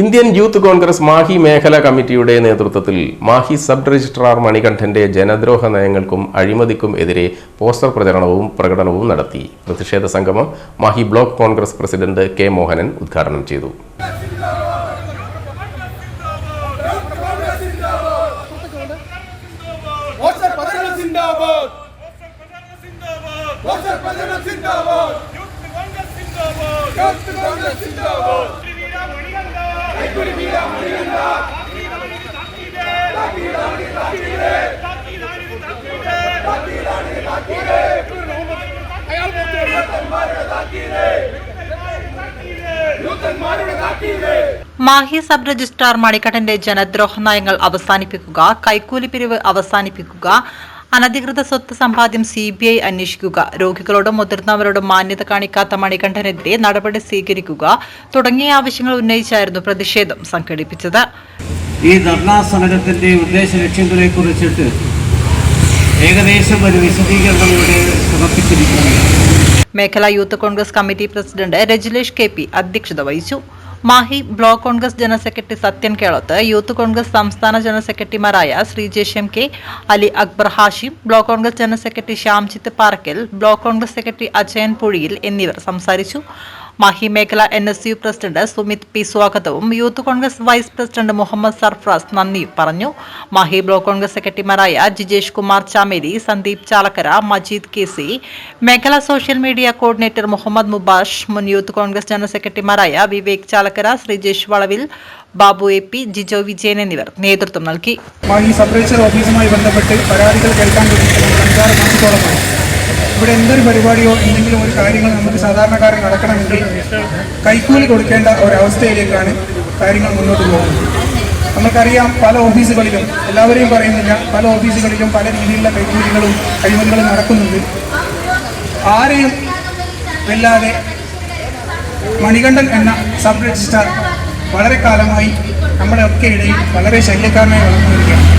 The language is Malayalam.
ഇന്ത്യൻ യൂത്ത് കോൺഗ്രസ് മാഹി മേഖലാ കമ്മിറ്റിയുടെ നേതൃത്വത്തിൽ മാഹി സബ് രജിസ്ട്രാർ മണികണ്ഠന്റെ ജനദ്രോഹ നയങ്ങൾക്കും അഴിമതിക്കും എതിരെ പോസ്റ്റർ പ്രചരണവും പ്രകടനവും നടത്തി. പ്രതിഷേധ സംഗമം Mahe block Congress president K Mohanan ഉദ്ഘാടനം ചെയ്തു. മാഹി സബ് രജിസ്ട്രാർ മണിക്കഠന്റെ ജനദ്രോഹ നയങ്ങൾ അവസാനിപ്പിക്കുക കൈക്കൂലി പിരിവ് അവസാനിപ്പിക്കുക അനധികൃത സ്വത്ത് സമ്പാദ്യം സി ബി ഐ അന്വേഷിക്കുക. രോഗികളോടും മുതിർന്നവരോടും മാന്യത കാണിക്കാത്ത മണികണ്ഠനെതിരെ നടപടി സ്വീകരിക്കുക തുടങ്ങിയ ആവശ്യങ്ങൾ ഉന്നയിച്ചായിരുന്നു പ്രതിഷേധം സംഘടിപ്പിച്ചത്. ഈ ധർണാ സമരത്തിന്റെ ഉദ്ദേശ ലക്ഷ്യങ്ങളെ കുറിച്ചിട്ട് ഏകദേശം ഒരു വിശദീകരണം ഇവിടെ സമർപ്പിച്ചിരിക്കുന്നു. മേഖലാ youth Congress committee president Rajilesh K P അധ്യക്ഷത വഹിച്ചു. Mahe block Congress general secretary Sathyan Kelath youth Congress സംസ്ഥാന ജനറൽ സെക്രട്ടറിമാരായ Sreejesh M K Ali Akbar Hashim block Congress general secretary Shyamjith Parakkal block Congress secretary Ajayan Puzhiyil എന്നിവർ സംസാരിച്ചു. മാഹി മേഖല N S U president Sumith P സ്വാഗതവും. Youth Congress vice president Muhammad Sarfraz നന്ദിയും പറഞ്ഞു. മഹി ബ്ലോക്ക് കോൺഗ്രസ് സെക്രട്ടറിമാരായ ജിജേഷ് കുമാർ ചാമേരി സന്ദീപ് ചാലക്കര മജീദ് കെ സി മേഖല social media coordinator Muhammad Mubash മുൻ യൂത്ത് കോൺഗ്രസ് ജനറൽ സെക്രട്ടറിമാരായ വിവേക് ചാലക്കര ശ്രീജേഷ് വളവിൽ ബാബു എ പി ജിജോ വിജയൻ എന്നിവർ നേതൃത്വം നൽകി. ഓഫീസുമായി ബന്ധപ്പെട്ട് പരാതികൾ കേൾക്കാൻ തുടങ്ങിയിട്ട് ഇവിടെ എന്തൊരു പരിപാടിയോ എന്തെങ്കിലും ഒരു കാര്യങ്ങൾ നമുക്ക് സാധാരണക്കാരൻ നടക്കണമെങ്കിൽ കൈക്കൂലി കൊടുക്കേണ്ട ഒരവസ്ഥയിലേക്കാണ് കാര്യങ്ങൾ മുന്നോട്ട് പോകുന്നത്. നമുക്കറിയാം പല ഓഫീസുകളിലും എല്ലാവരെയും പറയുന്നില്ല പല ഓഫീസുകളിലും പല രീതിയിലുള്ള കൈക്കൂലികളും അഴിമതികളും നടക്കുന്നുണ്ട്. ആരെയും വല്ലാതെ മണികണ്ഠൻ എന്ന സബ് രജിസ്ട്രാർ വളരെ കാലമായി നമ്മുടെ ഒക്കെ ഇടയിൽ വളരെ ശല്യക്കാരനായി വളർന്നു വരികയാണ്